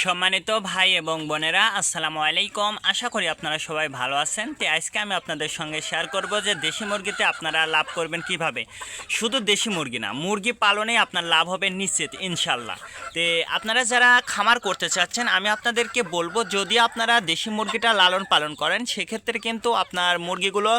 সম্মানিত ভাই এবং বোনেরা, আসসালামু আলাইকুম। আশা করি আপনারা সবাই ভালো আছেন। তো আজকে আমি আপনাদের সঙ্গে শেয়ার করব যে দেশি মুরগিতে আপনারা লাভ করবেন কীভাবে। শুধু দেশি মুরগি না, মুরগি পালনে আপনার লাভ হবে নিশ্চিত ইনশাল্লাহ তে আপনারা যারা খামার করতে চাচ্ছেন, আমি আপনাদেরকে বলব, যদি আপনারা দেশি মুরগিটা লালন পালন করেন, সেক্ষেত্রে কিন্তু আপনার মুরগিগুলো,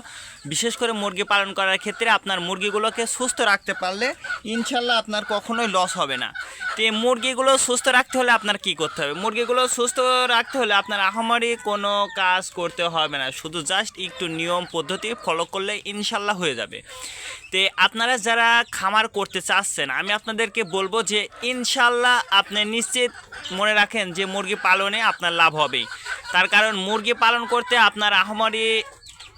বিশেষ করে মুরগি পালন করার ক্ষেত্রে আপনার মুরগিগুলোকে সুস্থ রাখতে পারলে ইনশাল্লাহ আপনার কখনোই লস হবে না। তো মুরগিগুলো সুস্থ রাখতে হলে আপনার কি করতে হবে। মুরগিগুলো সুস্থ রাখতে হলে আপনার আহামারি কোনো কাজ করতে হবে না। শুধু জাস্ট একটু নিয়ম, পদ্ধতি ফলো করলে ইনশাল্লাহ হয়ে যাবে। তে আপনারা যারা খামার করতে চাচ্ছেন, আমি আপনাদেরকে বলব যে ইনশাল্লাহ আপনি নিশ্চিত মনে রাখেন যে মুরগি পালনে আপনার লাভ হবেই। তার কারণ মুরগি পালন করতে আপনার আহামারি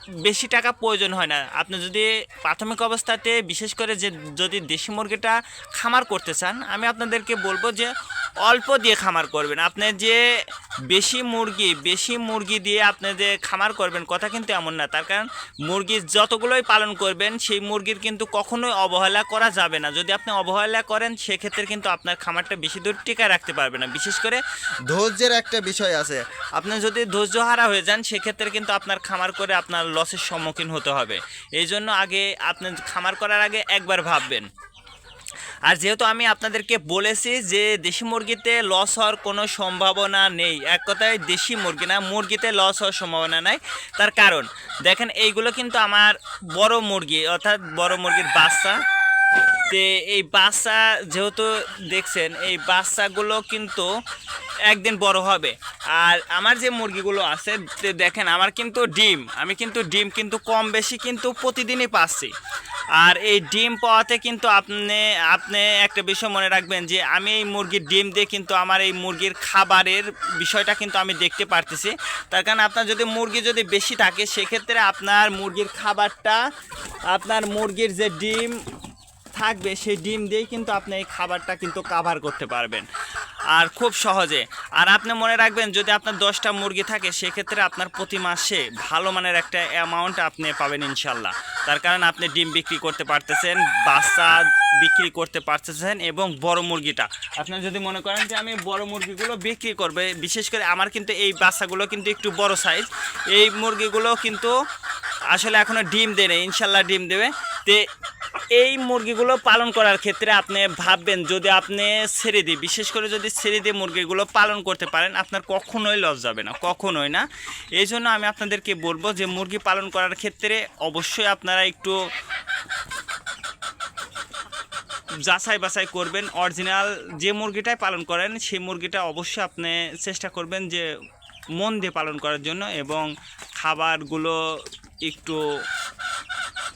বেশি টাকা প্রয়োজন হয় না। আপনি যদি প্রাথমিক অবস্থাতে বিশেষ করে যে যদি দেশি মুরগিটা খামার করতে চান, আমি আপনাদেরকে বলব যে অল্প দিয়ে খামার করবেন। আপনি যে বেশি মুরগি বেশি মুরগি দিয়ে আপনি যে খামার করবেন কথা কিন্তু এমন না। তার কারণ মুরগি যতগুলোই পালন করবেন, সেই মুরগির কিন্তু কখনোই অবহেলা করা যাবে না। যদি আপনি অবহেলা করেন, সেক্ষেত্রে কিন্তু আপনার খামারটা বেশি দূর টিকায় রাখতে পারবে না। বিশেষ করে ধৈর্যের একটা বিষয় আছে। আপনি যদি ধৈর্য হারা হয়ে যান, সেক্ষেত্রে কিন্তু আপনার খামার করে আপনার লসের সম্মুখীন হতে হবে। এই জন্য আগে আপনি খামার করার আগে একবার ভাববেন। আর যেহেতু আমি আপনাদেরকে বলেছি যে দেশি মুরগিতে লস হওয়ার কোনো সম্ভাবনা নেই, এক কথায় দেশি মুরগি না, মুরগিতে লস হওয়ার সম্ভাবনা নাই। তার কারণ, দেখেন এইগুলো কিন্তু আমার বড় মুরগি, অর্থাৎ বড় মুরগির বাচ্চা। তে এই বাচ্চা যেহেতু দেখছেন, এই বাচ্চাগুলো কিন্তু একদিন বড় হবে। আর আমার যে মুরগিগুলো আছে দেখেন আমার কিন্তু ডিম, আমি কিন্তু ডিম কিন্তু কম বেশি কিন্তু প্রতিদিনই পাচ্ছি। আর এই ডিম পাওয়াতে কিন্তু আপনি আপনি একটা বিষয় মনে রাখবেন যে আমি এই মুরগির ডিম দিয়ে কিন্তু আমার এই মুরগির খাবারের বিষয়টা কিন্তু আমি দেখতে পারতেছি। তার কারণ আপনার যদি মুরগি যদি বেশি থাকে, সেক্ষেত্রে আপনার মুরগির খাবারটা, আপনার মুরগির যে ডিম থাকবে, সেই ডিম দিয়েই কিন্তু আপনি এই খাবারটা কিন্তু কাভার করতে পারবেন। আর খুব সহজে। আর আপনি মনে রাখবেন, যদি আপনার দশটা মুরগি থাকে, সেক্ষেত্রে আপনার প্রতি মাসে ভালো মানের একটা অ্যামাউন্ট আপনি পাবেন ইনশাল্লাহ। তার কারণ আপনি ডিম বিক্রি করতে পারতেছেন, বাচ্চা বিক্রি করতে পারতেছেন এবং বড় মুরগিটা। আপনার যদি মনে করেন যে, আমি বড় মুরগিগুলো বিক্রি করবে বিশেষ করে আমার কিন্তু এই বাচ্চাগুলো কিন্তু একটু বড় সাইজ এই মুরগিগুলো কিন্তু আসলে এখনও ডিম দেয় ইনশাল্লাহ ডিম দেবে। তে এই মুরগিগুলো পালন করার ক্ষেত্রে আপনি ভাববেন, যদি আপনি ছেড়ে দিই বিশেষ করে যদি ছেড়ে দিয়ে মুরগিগুলো পালন করতে পারেন, আপনার কখনোই লস যাবে না, কখনোই না। এই জন্য আমি আপনাদেরকে বলব যে, মুরগি পালন করার ক্ষেত্রে অবশ্যই আপনারা একটু যাচাই বাছাই করবেন। অরিজিনাল যে মুরগিটাই পালন করেন, সেই মুরগিটা অবশ্যই আপনি চেষ্টা করবেন যে মন দিয়ে পালন করার জন্য এবং খাবারগুলো একটু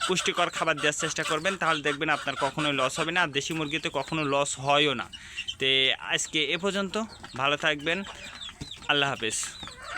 পুষ্টিকর খাবার দেওয়ার চেষ্টা করবেন, তাহলে দেখবেন আপনার কখনোই লস হবে না। আর দেশি মুরগিতে কখনো লস হয়ও না। তে আজকে এ পর্যন্ত, ভালো থাকবেন। আল্লাহ হাফেজ।